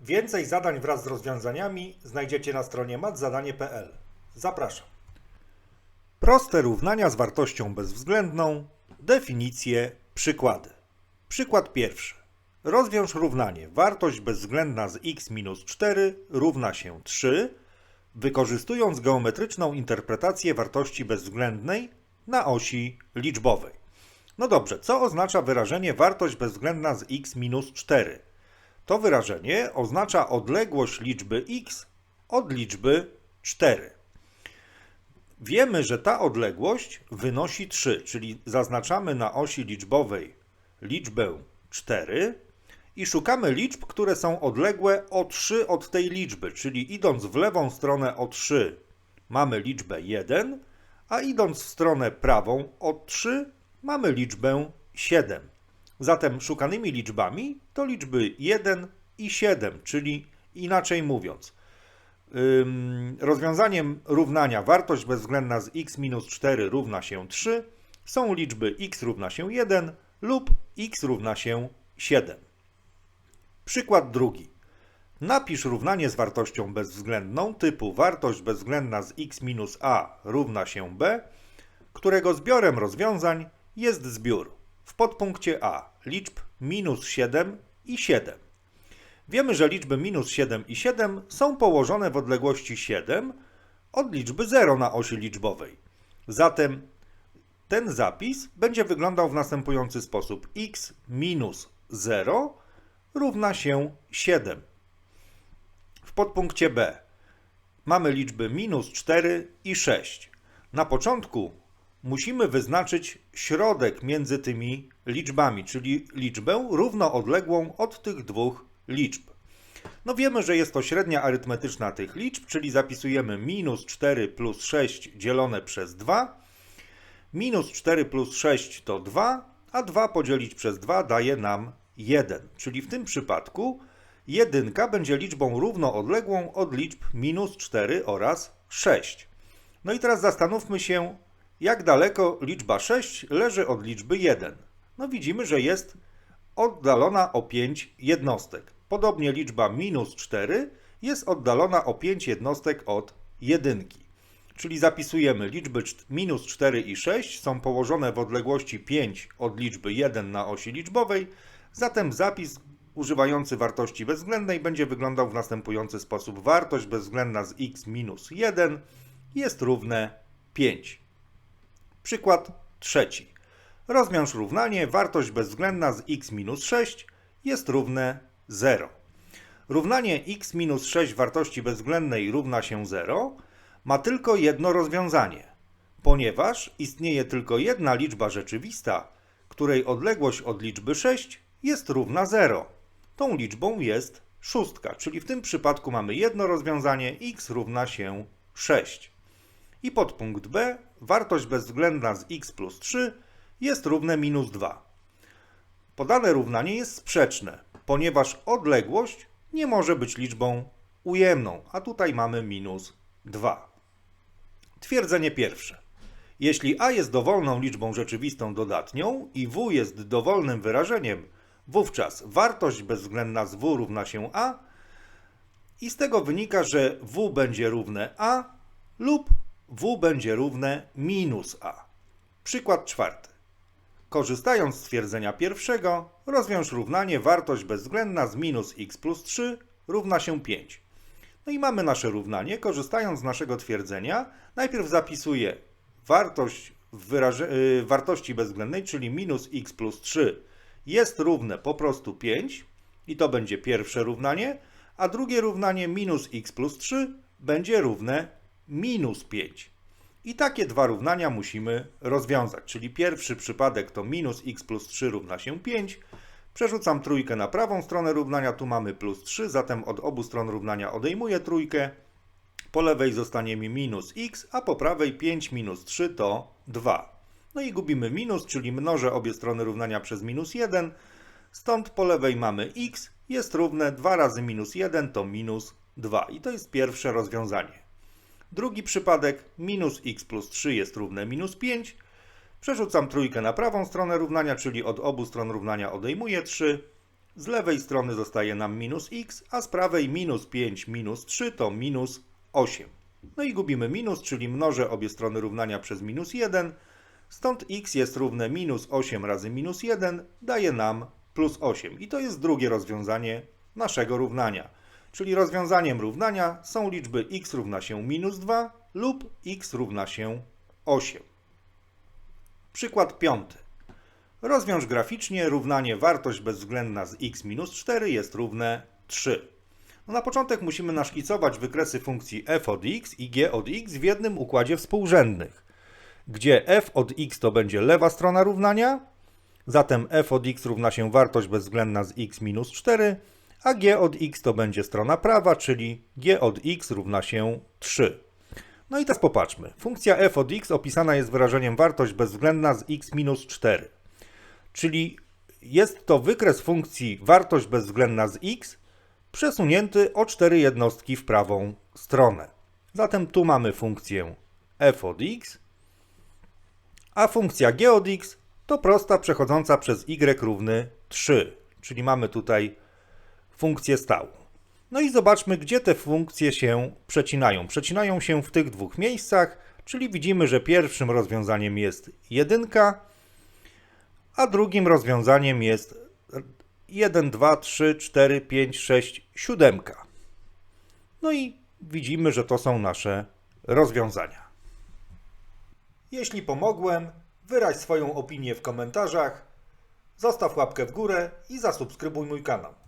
Więcej zadań wraz z rozwiązaniami znajdziecie na stronie matzadanie.pl. Zapraszam. Proste równania z wartością bezwzględną, definicje, przykłady. Przykład pierwszy. Rozwiąż równanie wartość bezwzględna z x minus 4 równa się 3, wykorzystując geometryczną interpretację wartości bezwzględnej na osi liczbowej. No dobrze, co oznacza wyrażenie wartość bezwzględna z x minus 4? To wyrażenie oznacza odległość liczby x od liczby 4. Wiemy, że ta odległość wynosi 3, czyli zaznaczamy na osi liczbowej liczbę 4 i szukamy liczb, które są odległe o 3 od tej liczby, czyli idąc w lewą stronę o 3 mamy liczbę 1, a idąc w stronę prawą o 3 mamy liczbę 7. Zatem szukanymi liczbami to liczby 1 i 7, czyli inaczej mówiąc, rozwiązaniem równania wartość bezwzględna z x minus 4 równa się 3 są liczby x równa się 1 lub x równa się 7. Przykład drugi. Napisz równanie z wartością bezwzględną typu wartość bezwzględna z x minus a równa się b, którego zbiorem rozwiązań jest zbiór w podpunkcie a liczb minus 7 i 7. Wiemy, że liczby minus 7 i 7 są położone w odległości 7 od liczby 0 na osi liczbowej. Zatem ten zapis będzie wyglądał w następujący sposób. x minus 0 równa się 7. W podpunkcie b mamy liczby minus 4 i 6. Na początku musimy wyznaczyć środek między tymi liczbami, czyli liczbę równoodległą od tych dwóch liczb. No wiemy, że jest to średnia arytmetyczna tych liczb, czyli zapisujemy minus 4 plus 6 dzielone przez 2. Minus 4 plus 6 to 2, a 2 podzielić przez 2 daje nam 1. Czyli w tym przypadku jedynka będzie liczbą równoodległą od liczb minus 4 oraz 6. No i teraz zastanówmy się, jak daleko liczba 6 leży od liczby 1. No widzimy, że jest oddalona o 5 jednostek. Podobnie liczba minus 4 jest oddalona o 5 jednostek od jedynki. Czyli zapisujemy liczby minus 4 i 6 są położone w odległości 5 od liczby 1 na osi liczbowej, zatem zapis używający wartości bezwzględnej będzie wyglądał w następujący sposób. Wartość bezwzględna z x minus 1 jest równe 5. Przykład trzeci. Rozwiąż równanie wartość bezwzględna z x minus 6 jest równe 0. Równanie x minus 6 wartości bezwzględnej równa się 0 ma tylko jedno rozwiązanie, ponieważ istnieje tylko jedna liczba rzeczywista, której odległość od liczby 6 jest równa 0. Tą liczbą jest szóstka, czyli w tym przypadku mamy jedno rozwiązanie x równa się 6. I podpunkt b, wartość bezwzględna z x plus 3 jest równe minus 2. Podane równanie jest sprzeczne, ponieważ odległość nie może być liczbą ujemną, a tutaj mamy minus 2. Twierdzenie pierwsze. Jeśli a jest dowolną liczbą rzeczywistą dodatnią i w jest dowolnym wyrażeniem, wówczas wartość bezwzględna z w równa się a i z tego wynika, że w będzie równe a lub w będzie równe minus a. Przykład czwarty. Korzystając z twierdzenia pierwszego, rozwiąż równanie wartość bezwzględna z minus x plus 3 równa się 5. No i mamy nasze równanie. Korzystając z naszego twierdzenia, najpierw zapisuję wartość w wyraże- y, wartości bezwzględnej, czyli minus x plus 3 jest równe po prostu 5 i to będzie pierwsze równanie, a drugie równanie minus x plus 3 będzie równe minus 5. I takie dwa równania musimy rozwiązać, czyli pierwszy przypadek to minus x plus 3 równa się 5. Przerzucam trójkę na prawą stronę równania, tu mamy plus 3, zatem od obu stron równania odejmuję trójkę. Po lewej zostanie mi minus x, a po prawej 5 minus 3 to 2. No i gubimy minus, czyli mnożę obie strony równania przez minus 1. Stąd po lewej mamy x, jest równe 2 razy minus 1 to minus 2. I to jest pierwsze rozwiązanie. Drugi przypadek, minus x plus 3 jest równe minus 5. Przerzucam trójkę na prawą stronę równania, czyli od obu stron równania odejmuję 3. z lewej strony zostaje nam minus x, a z prawej minus 5 minus 3 to minus 8. No i gubimy minus, czyli mnożę obie strony równania przez minus 1, stąd x jest równe minus 8 razy minus 1 daje nam plus 8. I to jest drugie rozwiązanie naszego równania. Czyli rozwiązaniem równania są liczby x równa się minus 2 lub x równa się 8. Przykład piąty. Rozwiąż graficznie równanie wartość bezwzględna z x minus 4 jest równe 3. No na początek musimy naszkicować wykresy funkcji f od x i g od x w jednym układzie współrzędnych, gdzie f od x to będzie lewa strona równania, zatem f od x równa się wartość bezwzględna z x minus 4, a g od x to będzie strona prawa, czyli g od x równa się 3. No i teraz popatrzmy. Funkcja f od x opisana jest wyrażeniem wartość bezwzględna z x minus 4. Czyli jest to wykres funkcji wartość bezwzględna z x przesunięty o 4 jednostki w prawą stronę. Zatem tu mamy funkcję f od x, a funkcja g od x to prosta przechodząca przez y równy 3, czyli mamy tutaj funkcję stałą. No i zobaczmy, gdzie te funkcje się przecinają. Przecinają się w tych dwóch miejscach, czyli widzimy, że pierwszym rozwiązaniem jest jedynka, a drugim rozwiązaniem jest 1, 2, 3, 4, 5, 6, 7. No i widzimy, że to są nasze rozwiązania. Jeśli pomogłem, wyraź swoją opinię w komentarzach, zostaw łapkę w górę i zasubskrybuj mój kanał.